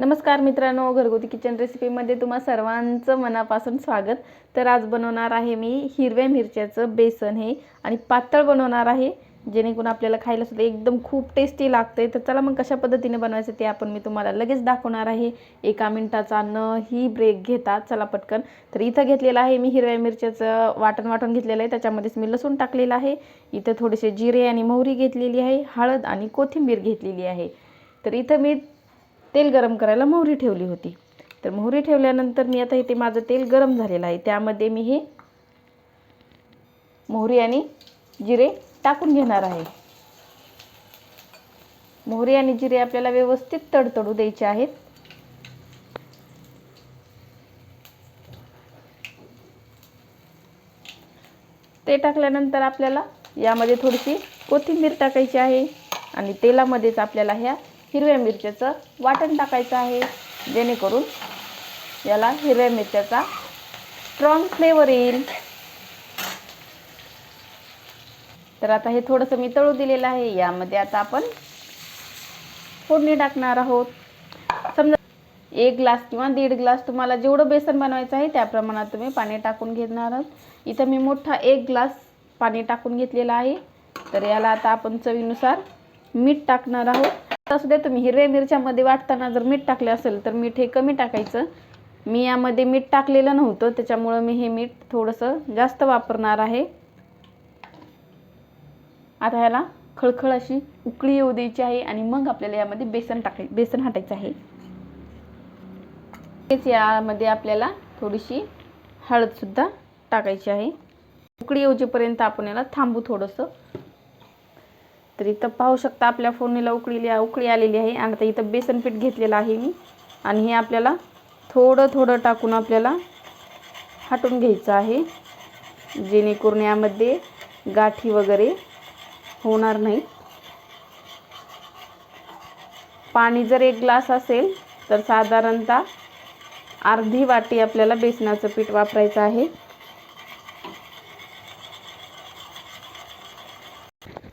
नमस्कार मित्रांनो घरगुती किचन रेसिपीमध्ये तुम्हा सर्वांचं मनापासून स्वागत. तर आज बनवणार आहे मी हिरव्या मिरच्याचं बेसन हे आणि पातळ बनवणार आहे जेणेकरून आपल्याला खायला सुद्धा एकदम खूप टेस्टी लागते तर चला मग कशा पद्धतीने बनवायचं ते आपण मी तुम्हाला लगेच दाखवणार आहे. एका मिनटाचा न ही ब्रेक घेता चला पटकन. तर इथं घेतलेलं आहे मी हिरव्या मिरच्याचं वाटण वाटून घेतलेलं आहे. त्याच्यामध्येच मी लसूण टाकलेलं आहे. इथं थोडेसे जिरे आणि मोहरी घेतलेली आहे. हळद आणि कोथिंबीर घेतलेली आहे. तर इथं मी तेल गरम करायला मोहरी ठेवली होती. तर मोहरी ठेवल्यानंतर मी आता इथे माझं तेल गरम झालेलं आहे. त्यामध्ये मी हे मोहरी आणि जिरे टाकून घेणार आहे. मोहरी आणि जिरे आपल्याला व्यवस्थित तडतडू द्यायचे आहेत. ते टाकल्यानंतर आपल्याला यामध्ये थोडीशी कोथिंबीर टाकायची आहे आणि तेलामध्येच आपल्याला ह्या हिरव्या मिरच्याचं वाटण टाकायचं आहे. जेणेकरून याला हिरव्या मिरच्याचा स्ट्रॉंग फ्लेवर येईल. तर आता हे थोडंसं मी तळू दिलेलं आहे. यामध्ये आता आपण फोडणी टाकणार आहोत. समजा एक ग्लास किंवा दीड ग्लास तुम्हाला जेवढं बेसन बनवायचं आहे त्या प्रमाणात तुम्ही पाणी टाकून घेणार आहात. इथं मी मोठा एक ग्लास पाणी टाकून घेतलेलं आहे. तर याला आता आपण चवीनुसार मीठ टाकणार आहोत. असू द्या तुम्ही हिरव्या मिरच्यामध्ये वाटताना जर मीठ टाकलं असेल तर मीठ हे कमी टाकायचं. मी यामध्ये मीठ टाकलेलं नव्हतं त्याच्यामुळं मी हे मीठ थोडंसं जास्त वापरणार आहे. आता ह्याला खळखळ अशी उकळी येऊ द्यायची आहे आणि मग आपल्याला यामध्ये बेसन टाकाय बेसन हटायचं आहे. तेच यामध्ये आपल्याला थोडीशी हळदसुद्धा टाकायची आहे. उकळी येऊजेपर्यंत आपण याला थांबू थोडंसं. तर इथं पाहू शकता आपल्या फोडणीला उकळी उकळी आलेली आहे. आणि आता इथं बेसन पीठ घेतलेलं आहे मी. आणि हे आपल्याला थोडं थोडं टाकून आपल्याला हटून घ्यायचं आहे. जेणेकरून यामध्ये गाठी वगैरे होणार नाही पाणी जर एक ग्लास असेल तर साधारणतः अर्धी वाटी आपल्याला बेसनाचं पीठ वापरायचं आहे.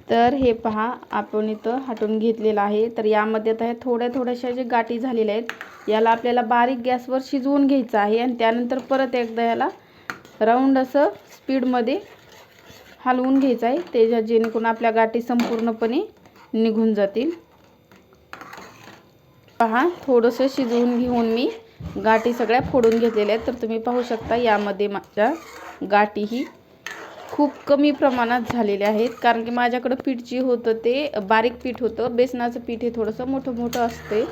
तर हे पहा आपण इथं हटवून घेतलेलं आहे. तर यामध्ये आता हे थोड्या थोड्याशा जे गाठी झालेल्या आहेत याला आपल्याला बारीक गॅसवर शिजवून घ्यायचं आहे आणि त्यानंतर परत एकदा याला राऊंड असं स्पीडमध्ये हलवून घ्यायचं आहे. त्याच्या जेणेकरून आपल्या गाठी संपूर्णपणे निघून जातील. पहा थोडंसं शिजवून घेऊन मी गाठी सगळ्या फोडून घेतलेल्या आहेत. तर तुम्ही पाहू शकता यामध्ये माझ्या गाठीही खूप कमी प्रमाणात झालेले आहेत. कारण की माझ्याकडं पीठ जे होतं ते बारीक पीठ होतं. बेसनाचं पीठ हे थोडंसं मोठं मोठं असते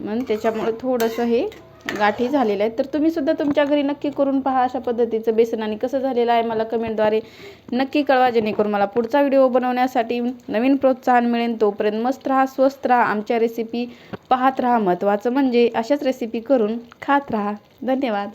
म्हणून त्याच्यामुळे थोडंसं हे गाठी झालेलं आहे. तर तुम्हीसुद्धा तुमच्या घरी नक्की करून पहा अशा पद्धतीचं बेसन आणि कसं झालेलं आहे मला कमेंटद्वारे नक्की कळवा जेणेकरून मला पुढचा व्हिडिओ बनवण्यासाठी नवीन प्रोत्साहन मिळेल. तोपर्यंत मस्त राहा स्वस्त राहा आमच्या रेसिपी पाहत राहा. महत्त्वाचं म्हणजे अशाच रेसिपी करून खात राहा. धन्यवाद.